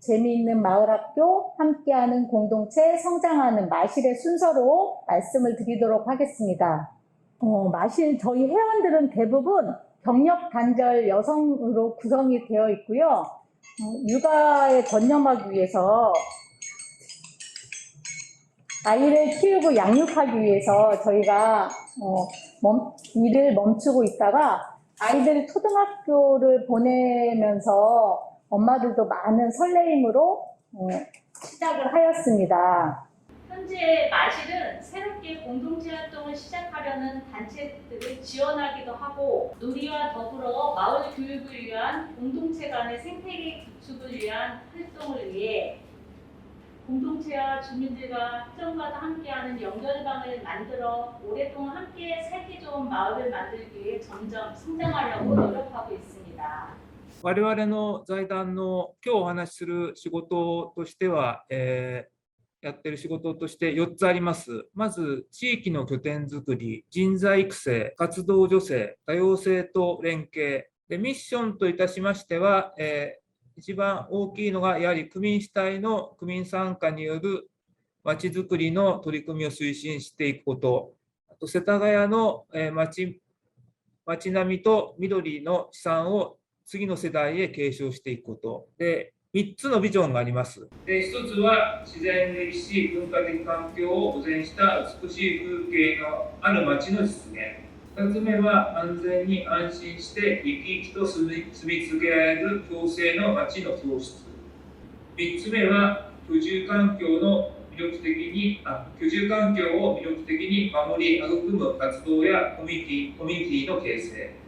재미있는 마을학교, 함께하는 공동체, 성장하는 마실의 순서로 말씀을 드리도록 하겠습니다. 어, 마실 저희 회원들은 대부분 경력 단절 여성으로 구성이 되어 있고요. 어, 육아에 전념하기 위해서 아이를 키우고 양육하기 위해서 저희가 어, 멈- 일을 멈추고 있다가 아이들 초등학교를 보내면서 엄마들도 많은 설레임으로 어, 시작을 하였습니다. 현재 마실은 새롭게 공동체 활동을 시작하려는 단체들을 지원하기도 하고 누리와 더불어 마을 교육을 위한 공동체 간의 생태계 구축을 위한 활동을 위해 공동체와 주민들과 시정마다 함께하는 연결방을 만들어 오랫동안 함께 살기 좋은 마을을 만들기 위해 점점 성장하려고 노력하고 있습니다. 我々の財団の今日お話しする仕事としては、えーやってる仕事として4つあります。まず、地域の拠点づくり、人材育成、活動助成、多様性と連携。でミッションといたしましては、えー一番大きいのが、やはり区民主体の区民参加によるまちづくりの取り組みを推進していくこと、あと世田谷のえー町町並みと緑の資産を次の世代へ継承していくこと。で、3つのビジョンがあります。で、1つは自然歴史、文化的環境を保全した美しい風景のある町の実現。2つ目は安全に安心して生き生きと住み住み続けられる共生の町の創出。3つ目は居住環境の魅力的にあ居住環境を魅力的に守り育む活動やコミュニティコミュニティの形成。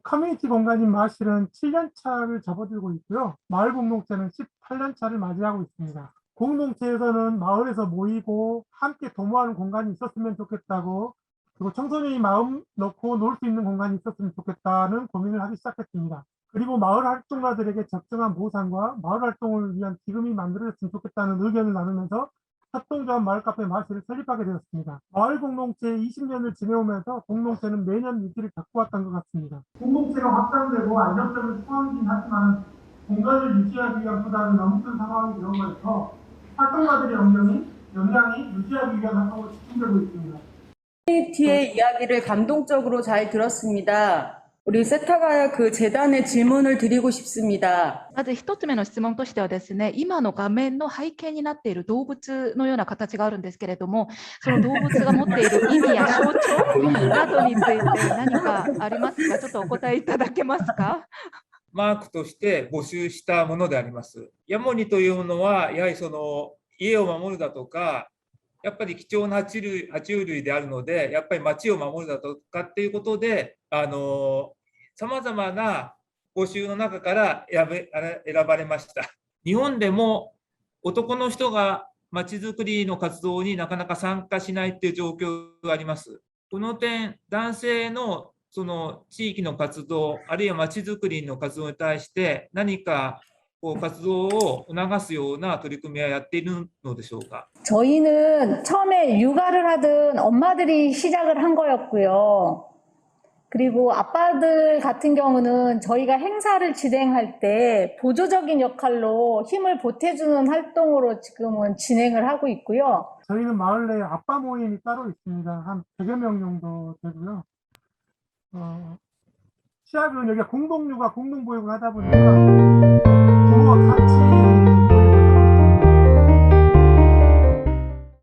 어, 커뮤니티 공간인 마실은 7년 차를 접어들고 있고요. 마을 공동체는 18년 차를 맞이하고 있습니다. 공동체에서는 마을에서 모이고 함께 도모하는 공간이 있었으면 좋겠다고 그리고 청소년이 마음 놓고 놀 수 있는 공간이 있었으면 좋겠다는 고민을 하기 시작했습니다. 그리고 마을 활동가들에게 적정한 보상과 마을 활동을 위한 기금이 만들어졌으면 좋겠다는 의견을 나누면서 협동조합 마을 카페 마실을 설립하게 되었습니다. 마을 공동체 20년을 지내오면서 공동체는 매년 위기를 겪어왔던 것 같습니다. 공동체가 확장되고 안정적인 상황이긴 하지만 공간을 유지하기 위한 부담이 너무 큰 상황이 되어 버려서 활동가들의 역량이, 역량이 유지하기 위한 활동으로 집중되고 있습니다. 커뮤니티의 이야기를 감동적으로 잘 들었습니다. 우리 세타가야 그 재단에 질문을 드리고 싶습니다. まず一つ目の質問としてはですね、今の画面の背景になっている動物のような形があるんですけれども、その動物が持っている意味や象徴などについて何かありますかちょっとお答えいただけますかマークとして募集したものであります。ヤモリというのは、やはりその家を守るだとか、 やっぱり貴重な爬虫類爬虫類であるので、やっぱり町を守るだとかっていうことで、あのさまざまな募集の中から選べ選ばれました。日本でも男の人が町づくりの活動になかなか参加しないっていう状況があります。この点、男性のその地域の活動、あるいはまちづくりの活動に対して、何か こう活動を促すような取り組みはやっているのでしょうか。 저희는 처음에 육아를 하던 엄마들이 시작을 한 거였고요. 그리고 아빠들 같은 경우는 저희가 행사를 진행할 때 보조적인 역할로 힘을 보태주는 활동으로 지금은 진행을 하고 있고요. 저희는 마을 내에 아빠 모임이 따로 있습니다. 한 100여 명 정도 되고요. 어, 시작은 여기가 공동육아, 공동보육을 하다 보니까 我看见